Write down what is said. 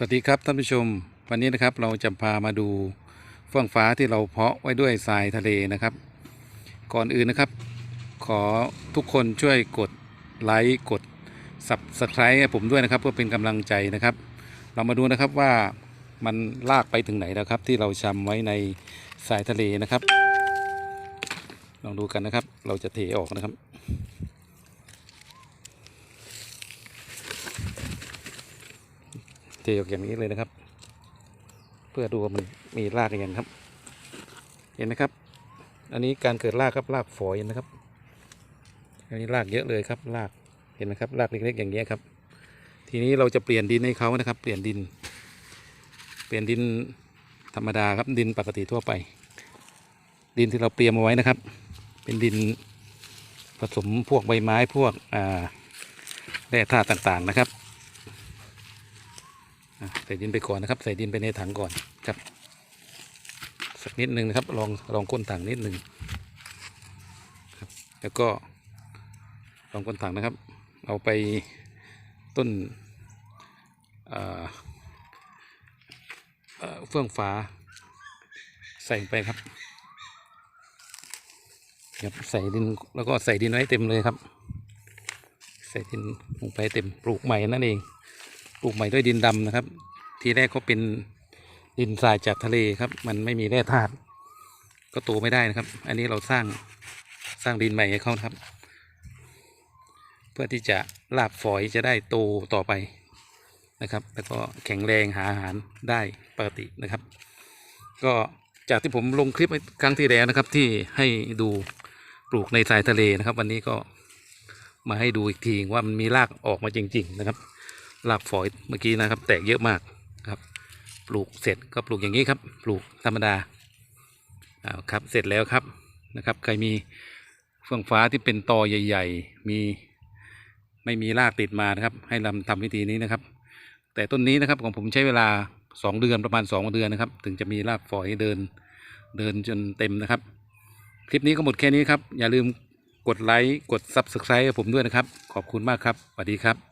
สวัสดีครับท่านผู้ชม วันนี้นะครับเราจะพามาดูเฟื่องฟ้าที่เราเพาะไว้ด้วยทรายทะเลนะครับ ก่อนอื่นนะครับ ขอทุกคนช่วยกดไลค์กด Subscribe ให้ผมด้วยนะครับ เพื่อเป็นกำลังใจนะครับ เรามาดูนะครับว่ามันลากไปถึงไหนแล้วครับ ที่เราชำไว้ในทรายทะเลนะครับ ลองดูกันนะครับ เราจะเทออกนะครับ เท ออกอย่างนี้เลยนะครับ เพื่อดูว่ามันมีรากอยังครับ เห็นไหมครับ อันนี้การเกิดรากครับรากฝอยนะครับ อันนี้รากเยอะเลยครับรากเห็นไหมครับรากเล็กๆอย่างเงี้ยครับ ทีนี้เราจะเปลี่ยนดินให้เขานะครับ เปลี่ยนดิน เปลี่ยนดินธรรมดาครับดินปกติทั่วไป ดินที่เราเตรียมเอาไว้นะครับ เป็นดินผสมพวกใบไม้พวกแร่ธาตุต่างๆนะครับ ใส่ดินไปก่อนนะครับ ใส่ดินไปในถังก่อนครับ สักนิดหนึ่งนะครับ ลองลองก้นถังนิดหนึ่งครับ แล้วก็ลองก้นถังนะครับ เอาไปต้นเอ่อเอ่อเฟื่องฟ้าใส่ไปครับครับใส่ดินแล้วก็ใส่ดินไว้เต็มเลยครับ ใส่ดินลงไปเต็มปลูกใหม่นั่นเอง ปลูกใหม่ด้วยดินดำนะครับ ทีแรกเขาเป็นดินทรายจากทะเลครับ มันไม่มีแร่ธาตุก็โตไม่ได้นะครับ อันนี้เราสร้างสร้างดินใหม่ให้เขาครับ เพื่อที่จะรากฝอยจะได้โตต่อไปนะครับ แล้วก็แข็งแรงหาอาหารได้ปกตินะครับ ก็จากที่ผมลงคลิปครั้งที่แล้วนะครับ ที่ให้ดูปลูกในทรายทะเลนะครับ วันนี้ก็มาให้ดูอีกทีว่ามันมีรากออกมาจริง ๆ นะครับ รากฝอยเมื่อกี้นะครับ แตกเยอะมากครับ ปลูกเสร็จก็ปลูกอย่างนี้ครับ ปลูกธรรมดาอาครับเสร็จแล้วครับนะครับ ใครมีเฟื่องฟ้าที่เป็นตอใหญ่ ๆ มีไม่มีรากติดมานะครับ ให้ลำทำวิธีนี้นะครับ แต่ต้นนี้นะครับของผมใช้เวลาสองเดือนประมาณสองเดือนนะครับ ถึงจะมีรากฝอยเดินเดินจนเต็มนะครับ คลิปนี้ก็หมดแค่นี้ครับ อย่าลืมกดไลค์กด Subscribe ให้ผมด้วยนะครับ ขอบคุณมากครับสวัสดีครับ